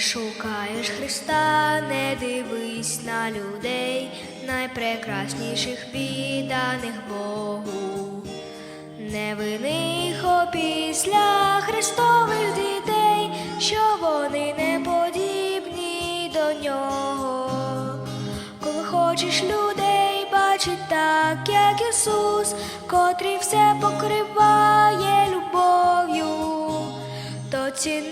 шукаєш Христа, не дивись на людей, найпрекрасніших відданих Богу. Не вини їх опісля Христових дітей, що вони не подібні до нього. Коли хочеш людей бачить так, як Ісус, котрий все покриває любов'ю, то ціни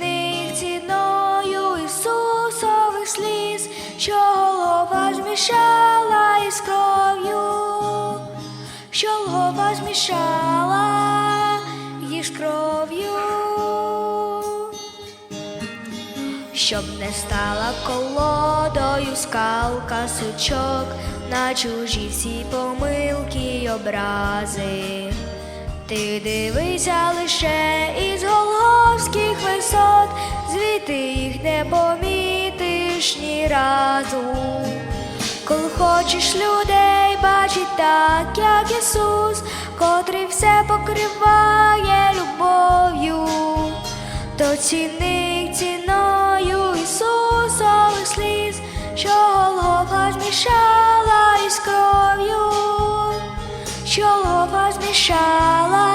що голова змішала із кров'ю що лгова змішала їх з кров'ю, щоб не стала колодою скалка сучок на чужі всі помилки й образи. Ти дивися лише із голговських висот, звідти їх не помітиш ні разу. Коли хочеш людей бачить так, як Ісус, котрий все покриває любов'ю, то ціни ціною Ісусових сліз, що Голгофа змішала із кров'ю, що Голгофа змішала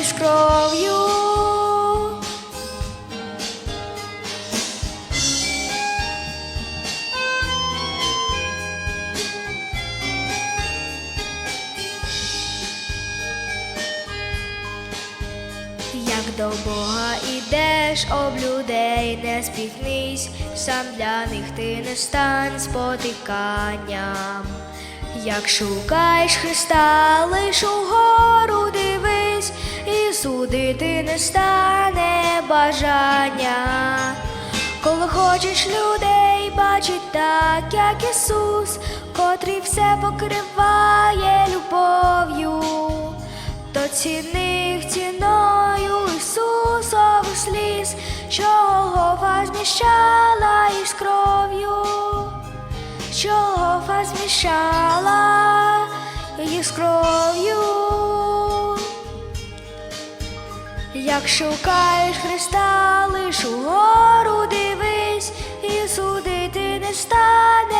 із кров'ю. До Бога ідеш, об людей не спіткнись, сам для них ти не стань спотиканням. Як шукаєш Христа, лиш угору дивись, і судити не стане бажання. Коли хочеш людей бачить так, як Ісус, котрий все покриває любов'ю то ціни змішала із кров'ю, що Голгофа змішала із з кров'ю. Як шукаєш Христа, лиш угору дивись, і судити не стане.